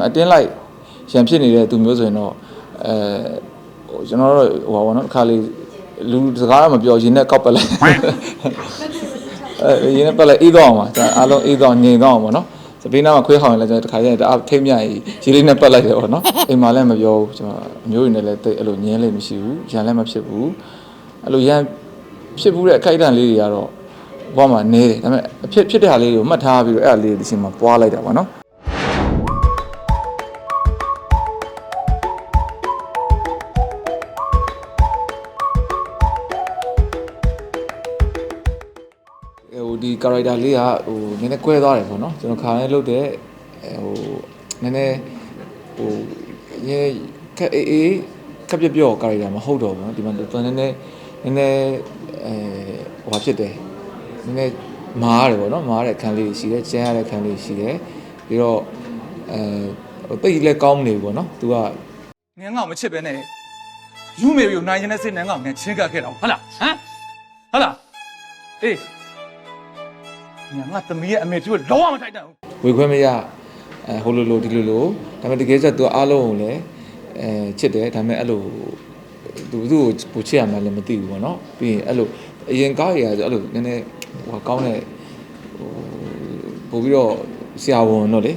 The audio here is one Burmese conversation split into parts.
ဒါပေမဲ့အတင်းလိုက်ရန်ဖြစ်နေတဲ့သူမျိုးဆိုရင်တော့အဲဟိုကျွန်တော်တို့ဟိုပါဘောနော်တစ်ခါလေးလူစကားတော့မပြောရင်နဲ့ကောက်ပက်လိုက်အဲရင်နဲ့ပက်လိုက်အေးတော့အောင်ပါဒါအားလုံးအေးတော့ငြိမ်တော့အောင်ပါနော်စပေးနာမှာခွေးဟောင်းရင်လည်းကျွန်တော်တစ်ခါကျရင်တအားထိမ့်မြကြီးရေလေးနဲ့ပက်လိုက်တယ်ပေါ့နော်အိမ်မှာလည်းမပြောဘူးကျွန်တော်အမျိုးရင်းနဲ့လည်းတိတ်အဲ့လိုညင်းလည်းမရှိဘူးရန်လည်းမဖြစ်ဘူးအဲ့လိုရန်ဖြစ်ဘူးတဲ့အခိုက်အတန့်လေးတွေကတော့ဘဝမှာနေတယ်ဒါပေမဲ့အဖြစ်ဖြစ်တဲ့ဟာလေးကိုမှတ်ထားပြီးတော့အဲ့ဒါလေးဒီချိန်မှာပွားလိုက်တာပေါ့နော် ဟိုဒီ character လေးကဟိုနည်းနည်းကွဲသွားတယ်ဆိုတော့ကျွန်တော်ခါနဲ့လုပ်တဲ့ဟိုနည်းနည်းဟိုရဲခက်အေးအေးခက်ပြပြော့ character မဟုတ်တော့ဘူးဒီမှာတော်နည်းနည်းနည်းနည်းအဲဟိုဖြစ်တယ်နည်းနည်းမားတယ်ပေါ့နော်မားတဲ့ခံလေးရှိတယ်ကျန်းရတဲ့ခံလေးရှိတယ်ပြီးတော့အဲတိတ်လည်းကောင်းနေပြီပေါ့နော် तू ကငန်းကောင်မချစ်ပဲနဲ့ယူမေပြီးနိုင်ရင်တဲ့စိတ်ငန်းကောင်ငန်းချင်းကခဲ့တာဟုတ်လားဟမ်ဟုတ်လားအေး နင်ငါသမီးရဲ့အမေသူ့ကိုလုံးဝမထိုက်တန်ဘူး ဝေခွင့်မရအဲဟိုလိုလိုဒီလိုလိုဒါပေမဲ့တကယ်ကျ तू အားလုံးကိုလည်းအဲချစ်တယ်ဒါပေမဲ့အဲ့လို သူသူ့ကိုပူချစ်ရမှလည်းမသိဘူးပေါ့နော်ပြီးရင်အဲ့လိုအရင်ကားရည်ဆိုအဲ့လိုနည်းနည်းဟိုကောင်းတဲ့ဟိုပို့ပြီးတော့ဆရာဝန်တော့လေ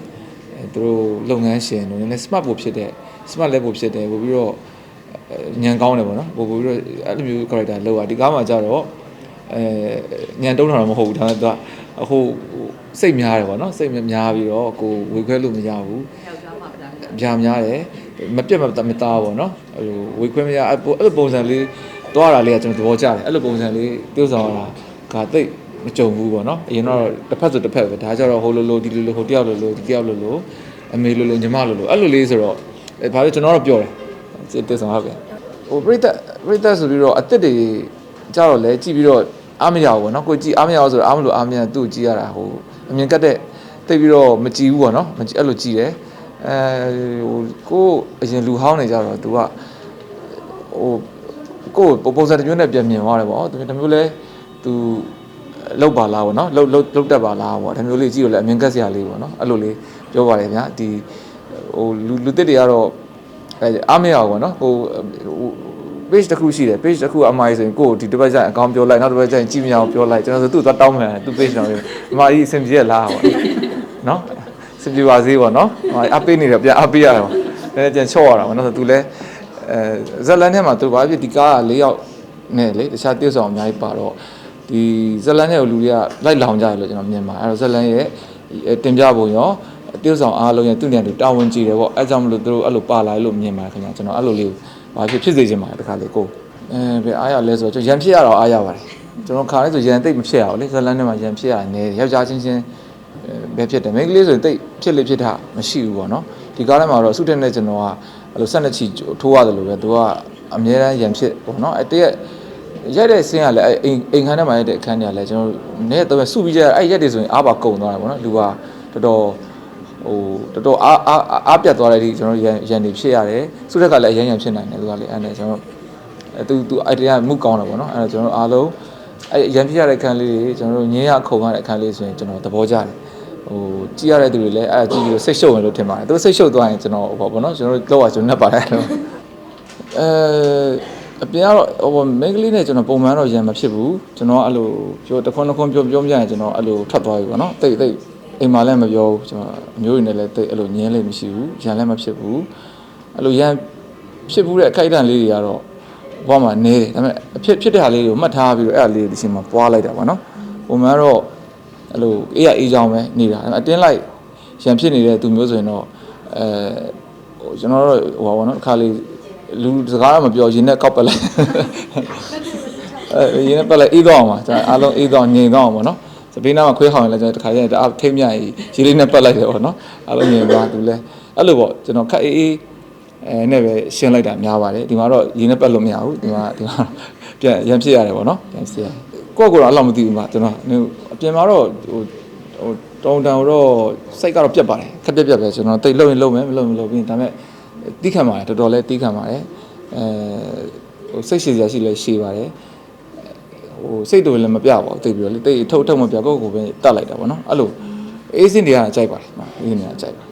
အဲသူတို့လုပ်ငန်းရှင်တို့နည်းနည်း smart ပို့ဖြစ်တဲ့ smart လည်းပို့ဖြစ်တယ်ပို့ပြီးတော့ညံကောင်းတယ်ပေါ့နော်ပို့ပို့ပြီးတော့အဲ့လိုမျိုး character လောက်อ่ะဒီကားမှာကြတော့အဲညံတုံးတာတော့မဟုတ်ဘူးဒါပေမဲ့သူက အခုစိတ်များတယ်ပေါ့နော်စိတ်များပြီးတော့ကိုဝေခွဲလို့မရဘူးယောက်ျားမှပြတာပြာများတယ်မပြတ်မတမသားပေါ့နော်အဲ့လိုဝေခွင့်မရအဲ့လိုအဲ့လိုပုံစံလေးတွားတာလေးကကျွန်တော်သဘောကျတယ်အဲ့လိုပုံစံလေး tiêu ဆောင်ရတာကတိတ်မကြုံဘူးပေါ့နော်အရင်တော့တစ်ဖက်ဆိုတစ်ဖက်ပဲဒါကြတော့ဟိုလိုလိုဒီလိုလိုဟိုတယောက်လိုလိုဒီတယောက်လိုလိုအမေလိုလိုညီမလိုလိုအဲ့လိုလေးဆိုတော့အဲဘာလို့ကျွန်တော်တော့ပြောတယ် tiêu ဆောင်ဟုတ်ကဲ့ဟိုပရိသတ်ပရိသတ်ဆိုပြီးတော့အစ်စ်တွေကြတော့လဲကြည့်ပြီးတော့ အားမရဘူးပေါ့နော်ကိုကြည့်အားမရဘူးဆိုတော့အားမလို့အားမရသူ့ကိုကြည့်ရတာဟိုအမြင်ကတ်တဲ့တိတ်ပြီးတော့မကြည့်ဘူးပေါ့နော်မကြည့်အဲ့လိုကြည့်တယ်အဲဟိုကိုယ်အရင်လူဟောင်းနေကြတော့ तू ကဟိုကိုယ်ပုံစံတစ်မျိုးနဲ့ပြန်မြင်သွားတယ်ပေါ့။ဒါမျိုးလဲ तू လောက်ပါလားပေါ့နော်။လောက်လောက်လောက်တက်ပါလားပေါ့။ဒါမျိုးလေးကြည့်လို့လည်းအမြင်ကက်စရာလေးပေါ့နော်။အဲ့လိုလေးပြောပါတယ်ဗျာ။ဒီဟိုလူလူတစ်တွေကတော့အဲအားမရဘူးပေါ့နော်။ဟိုဟို page တစ်ခုရှိတယ် page တစ်ခုအမိုင်းဆိုရင်ကိုယ်ဒီတစ်ပတ်ကျရင်အကောင့်ပြောလိုက်နောက်တစ်ပတ်ကျရင်ကြည့်မရအောင်ပြောလိုက်ကျွန်တော်ဆိုသူ့သွားတောင်းမှန်သူ့ page တော့အမကြီးအဆင်ပြေရလားပေါ့နော်စင်ပြေပါစေပေါ့နော်အပေးနေတယ်ပြန်အပေးရတာပေါ့နည်းနည်းပြန်ချော့ရတာပေါ့နော်ဆိုသူလဲအဲဇက်လန်ထဲမှာသူဘာဖြစ်ဒီကားက၄ယောက်နဲ့လေတခြား tiêu ဆောင်အများကြီးပါတော့ဒီဇက်လန်ထဲကိုလူတွေကလိုက်လောင်ကြတယ်လို့ကျွန်တော်မြင်ပါတယ်အဲ့တော့ဇက်လန်ရဲ့တင်ပြပုံရော tiêu ဆောင်အားလုံးရဲ့သူ့နေရာသူတာဝန်ကြည့်တယ်ပေါ့အဲကြောင့်မလို့သူတို့အဲ့လိုပါလာလို့မြင်ပါတယ်ခင်ဗျာကျွန်တော်အဲ့လိုလေး ဘာဖြစ်ဖြစ်စေချင်ပါတယ်တခါလေကိုအဲဘယ်အားရလဲဆိုတော့ကျွန်တော်ရန်ဖြစ်ရတော့အားရပါတယ်ကျွန်တော်ခါလေးဆိုရန်တိတ်မဖြစ်ရဘူးလေဇက်လန်ထဲမှာရန်ဖြစ်ရတယ်ယောက်ျားချင်းချင်းပဲဖြစ်တယ်မိန်းကလေးဆိုရင်တိတ်ဖြစ်လေဖြစ်တာမရှိဘူးပေါ့နော်ဒီကားထဲမှာတော့အဆုတက်နဲ့ကျွန်တော်ကအဲ့လိုဆက်နှစ်ချီထိုးရတယ်လို့ပဲသူကအမြဲတမ်းရံဖြစ်ပေါ့နော်အဲ့တရက်ရက်တဲ့ဆင်းကလည်းအဲ့အိမ်အိမ်ခန်းထဲမှာရက်တဲ့အခန်းတွေကလည်းကျွန်တော်နေ့တော့စုပြီးကြအဲ့ရက်တွေဆိုရင်အားပါကုန်သွားတယ်ပေါ့နော်လူကတော်တော် ဟိုတော်တော်အားအားအားပြတ်သွားတဲ့အထိကျွန်တော်ရန်ရန်နေဖြစ်ရတယ်ဆုတက်ကလည်းအရန်ရန်ဖြစ်နိုင်တယ်သူကလည်းအဲ့နဲ့ကျွန်တော်အဲသူသူအဲ့တရားမှုကောင်းတယ်ပေါ့နော်အဲ့တော့ကျွန်တော်အားလုံးအဲ့ရန်ဖြစ်ရတဲ့အခန်းလေးတွေကျွန်တော်တို့ငင်းရခုံရတဲ့အခန်းလေးဆိုရင်ကျွန်တော်သဘောကျတယ်ဟိုကြည့်ရတဲ့သူတွေလည်းအဲ့ဒါကြည့်ပြီးတော့စိတ်ရှုပ်ဝင်လို့ထင်ပါတယ်သူစိတ်ရှုပ်သွားရင်ကျွန်တော်ဟောပေါ့နော်ကျွန်တော်တို့လောက်ရကျွန်တော်နဲ့ပါတယ်လို့အဲအပြင်ကတော့ဟိုမိန်းကလေးနဲ့ကျွန်တော်ပုံမှန်တော့ရံမဖြစ်ဘူးကျွန်တော်အဲ့လိုပြောတခွန်းတခွန်းပြောပြောပြရင်ကျွန်တော်အဲ့လိုထွက်သွားပြီပေါ့နော်တိတ်တိတ် အိမ်မှာလည်းမပြောဘူးကျွန်တော်အမျိုးရင်းနဲ့လည်းတိတ်အဲ့လိုညင်းလည်းမရှိဘူးရံလည်းမဖြစ်ဘူးအဲ့လိုရံဖြစ်ဘူးတဲ့အခိုက်အတန့်လေးတွေကတော့ဘဝမှာနေတယ်ဒါပေမဲ့အဖြစ်ဖြစ်တဲ့ဟာလေးကိုမှတ်ထားပြီးတော့အဲ့ဒါလေးဒီချိန်မှာပွားလိုက်တာပေါ့နော်ပုံမှန်တော့အဲ့လိုအေးရအေးချောင်းပဲနေတာဒါပေမဲ့အတင်းလိုက်ရန်ဖြစ်နေတဲ့သူမျိုးဆိုရင်တော့အဲဟိုကျွန်တော်တို့ဟိုပါဘောနော်တစ်ခါလေးလူစကားတော့မပြောရင်နဲ့ကောက်ပက်လိုက်အဲရင်နဲ့ပက်လိုက်အေးတော့အောင်ပါကျွန်တော်အားလုံးအေးတော့ငြိမ်တော့အောင်ပါနော် စပေးနာမှာခွေးဟောင်းရင်လည်းကျွန်တော်တစ်ခါကျရင်တအားထိမ့်မြကြီးရေလေးနဲ့ပက်လိုက်တယ်ပေါ့နော်အားလုံးငြိမ်သွားသူလဲအဲ့လိုပေါ့ကျွန်တော်ခက်အေးအေးအဲနဲ့ပဲရှင်းလိုက်တာများပါတယ်ဒီမှာတော့ရေနဲ့ပက်လို့မရဘူးဒီမှာဒီမှာပြန်ရန်ဖြစ်ရတယ်ပေါ့နော်ပြန်ဖြစ်ရတယ်ကိုယ့်ကိုယ်တော့အဲ့လိုမသိဘူးမှာကျွန်တော်အပြင်မှာတော့ဟိုဟိုတောင်းတန်တော့စိတ်ကတော့ပြတ်ပါတယ်ခက်ပြက်ပြက်ပဲကျွန်တော်တိတ်လုံရင်လုံမယ်မလုံမလုံပြီးဒါပေမဲ့တီးခံပါတယ်တော်တော်လေးတီးခံပါတယ်အဲဟိုစိတ်ရှည်စရာရှိလဲရှည်ပါတယ် ဟိုစိတ်တူလည်းမပြပါဘူးတိတ်ပြီးတော့လေတိတ်ထုတ်ထုတ်မပြကိုယ့်ကိုယ်ပဲတတ်လိုက်တာပေါ့နော်အဲ့လိုအေးစင်တွေကကြိုက်ပါတယ်အေးစင်တွေကကြိုက်ပါ